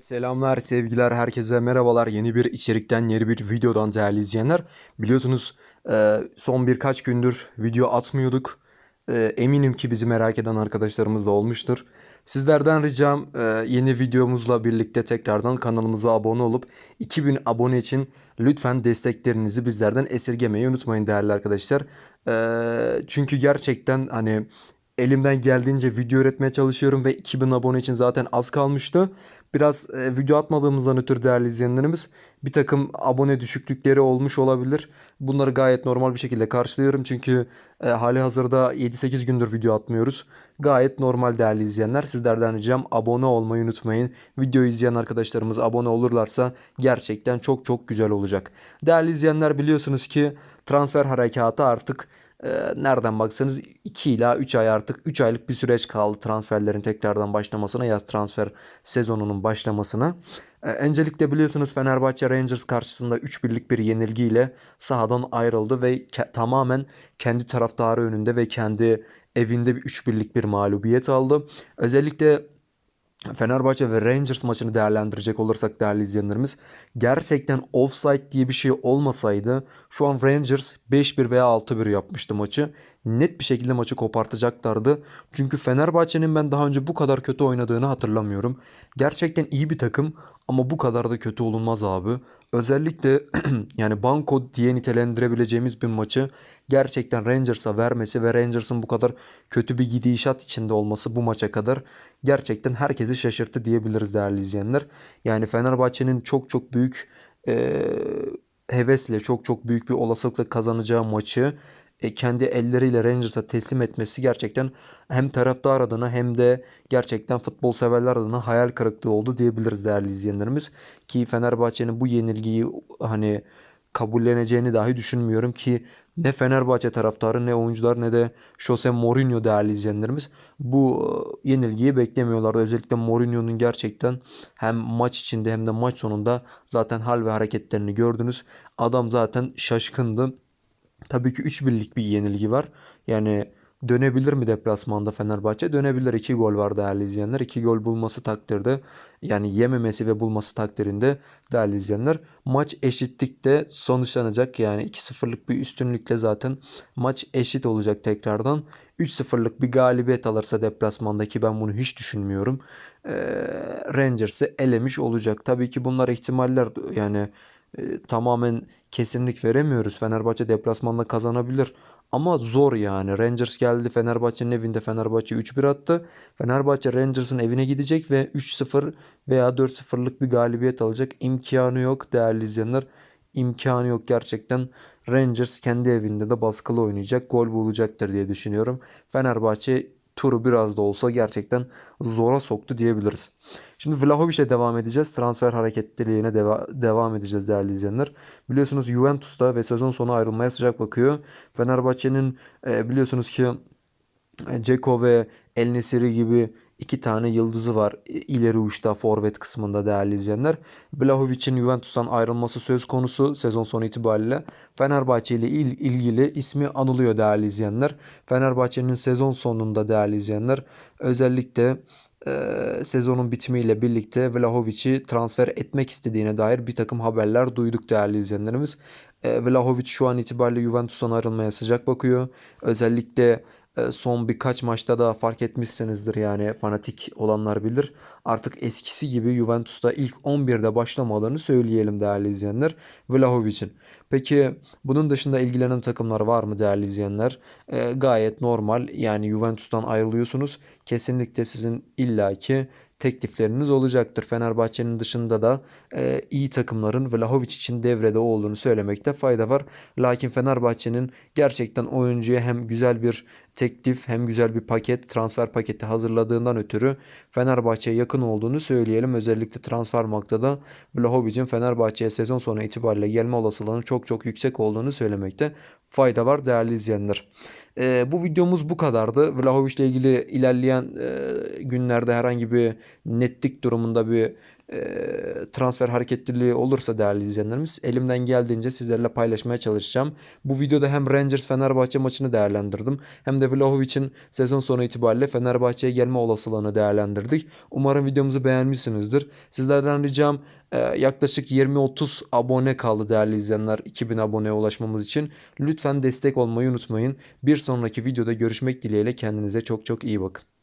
Selamlar, sevgiler, herkese merhabalar. Yeni bir içerikten, yeni bir videodan değerli izleyenler. Biliyorsunuz e, son birkaç gündür video atmıyorduk. E, Eminim ki bizi merak eden arkadaşlarımız da olmuştur. Sizlerden ricam e, yeni videomuzla birlikte tekrardan kanalımıza abone olup 2000 abone için lütfen desteklerinizi bizlerden esirgemeyi unutmayın değerli arkadaşlar. Çünkü gerçekten hani elimden geldiğince video üretmeye çalışıyorum ve 2000 abone için zaten az kalmıştı. Biraz e, video atmadığımızdan ötürü değerli izleyenlerimiz bir takım abone düşüklükleri olmuş olabilir. Bunları gayet normal bir şekilde karşılıyorum çünkü e, hali hazırda 7-8 gündür video atmıyoruz. Gayet normal değerli izleyenler. Sizlerden ricam abone olmayı unutmayın. Videoyu izleyen arkadaşlarımız abone olurlarsa gerçekten çok çok güzel olacak. Değerli izleyenler biliyorsunuz ki transfer harekatı artık e, nereden baksanız 2 ila 3 ay artık 3 aylık bir süreç kaldı transferlerin tekrardan başlamasına yaz transfer sezonunun başlamasına. E, öncelikle biliyorsunuz Fenerbahçe Rangers karşısında 3-1'lik bir yenilgiyle sahadan ayrıldı ve ke- tamamen kendi taraftarı önünde ve kendi evinde bir 3-1'lik bir mağlubiyet aldı. Özellikle Fenerbahçe ve Rangers maçını değerlendirecek olursak değerli izleyenlerimiz gerçekten offside diye bir şey olmasaydı şu an Rangers 5-1 veya 6-1 yapmıştı maçı. Net bir şekilde maçı kopartacaklardı. Çünkü Fenerbahçe'nin ben daha önce bu kadar kötü oynadığını hatırlamıyorum. Gerçekten iyi bir takım ama bu kadar da kötü olunmaz abi. Özellikle yani banko diye nitelendirebileceğimiz bir maçı gerçekten Rangers'a vermesi ve Rangers'ın bu kadar kötü bir gidişat içinde olması bu maça kadar gerçekten herkesi şaşırttı diyebiliriz değerli izleyenler. Yani Fenerbahçe'nin çok çok büyük eee, hevesle çok çok büyük bir olasılıkla kazanacağı maçı e, kendi elleriyle Rangers'a teslim etmesi gerçekten hem taraftar adına hem de gerçekten futbol severler adına hayal kırıklığı oldu diyebiliriz değerli izleyenlerimiz. Ki Fenerbahçe'nin bu yenilgiyi hani kabulleneceğini dahi düşünmüyorum ki ne Fenerbahçe taraftarı ne oyuncular ne de Jose Mourinho değerli izleyenlerimiz bu e, yenilgiyi beklemiyorlardı. Özellikle Mourinho'nun gerçekten hem maç içinde hem de maç sonunda zaten hal ve hareketlerini gördünüz. Adam zaten şaşkındı. Tabii ki 3-1'lik bir yenilgi var. Yani dönebilir mi deplasmanda Fenerbahçe? Dönebilir. 2 gol var değerli izleyenler. 2 gol bulması takdirde yani yememesi ve bulması takdirinde değerli izleyenler maç eşitlikte sonuçlanacak. Yani 2-0'lık bir üstünlükle zaten maç eşit olacak tekrardan. 3-0'lık bir galibiyet alırsa deplasmandaki ben bunu hiç düşünmüyorum. Ee, Rangers'ı elemiş olacak. Tabii ki bunlar ihtimaller yani e, tamamen kesinlik veremiyoruz. Fenerbahçe deplasmanda kazanabilir. Ama zor yani. Rangers geldi Fenerbahçe'nin evinde Fenerbahçe 3-1 attı. Fenerbahçe Rangers'ın evine gidecek ve 3-0 veya 4-0'lık bir galibiyet alacak. İmkanı yok değerli izleyenler. İmkanı yok gerçekten. Rangers kendi evinde de baskılı oynayacak. Gol bulacaktır diye düşünüyorum. Fenerbahçe turu biraz da olsa gerçekten zora soktu diyebiliriz. Şimdi Vlahovic'e devam edeceğiz. Transfer hareketliliğine deva- devam edeceğiz değerli izleyenler. Biliyorsunuz Juventus'ta ve sezon sonu ayrılmaya sıcak bakıyor. Fenerbahçe'nin e, biliyorsunuz ki e, Dzeko ve El Nesiri gibi iki tane yıldızı var ileri uçta forvet kısmında değerli izleyenler. Vlahovic'in Juventus'tan ayrılması söz konusu sezon sonu itibariyle. Fenerbahçe ile il- ilgili ismi anılıyor değerli izleyenler. Fenerbahçe'nin sezon sonunda değerli izleyenler özellikle e, sezonun bitimiyle birlikte Vlahovic'i transfer etmek istediğine dair bir takım haberler duyduk değerli izleyenlerimiz. E, Vlahovic şu an itibariyle Juventus'tan ayrılmaya sıcak bakıyor. Özellikle son birkaç maçta da fark etmişsinizdir yani fanatik olanlar bilir. Artık eskisi gibi Juventus'ta ilk 11'de başlamalarını söyleyelim değerli izleyenler Vlahovic'in. Peki bunun dışında ilgilenen takımlar var mı değerli izleyenler? E, gayet normal yani Juventus'tan ayrılıyorsunuz. Kesinlikle sizin illaki teklifleriniz olacaktır. Fenerbahçe'nin dışında da e, iyi takımların Vlahovic için devrede olduğunu söylemekte fayda var. Lakin Fenerbahçe'nin gerçekten oyuncuya hem güzel bir teklif hem güzel bir paket transfer paketi hazırladığından ötürü Fenerbahçe'ye yakın olduğunu söyleyelim. Özellikle Transfermarkt'ta da Vlahovic'in Fenerbahçe'ye sezon sonu itibariyle gelme olasılığının çok çok yüksek olduğunu söylemekte fayda var değerli izleyenler. Ee, bu videomuz bu kadardı. Vlahovic ile ilgili ilerleyen e, günlerde herhangi bir netlik durumunda bir e, transfer hareketliliği olursa değerli izleyenlerimiz elimden geldiğince sizlerle paylaşmaya çalışacağım. Bu videoda hem Rangers Fenerbahçe maçını değerlendirdim hem de Vlahovic'in sezon sonu itibariyle Fenerbahçe'ye gelme olasılığını değerlendirdik. Umarım videomuzu beğenmişsinizdir. Sizlerden ricam e, yaklaşık 20-30 abone kaldı değerli izleyenler 2000 aboneye ulaşmamız için. Lütfen destek olmayı unutmayın. Bir sonraki videoda görüşmek dileğiyle kendinize çok çok iyi bakın.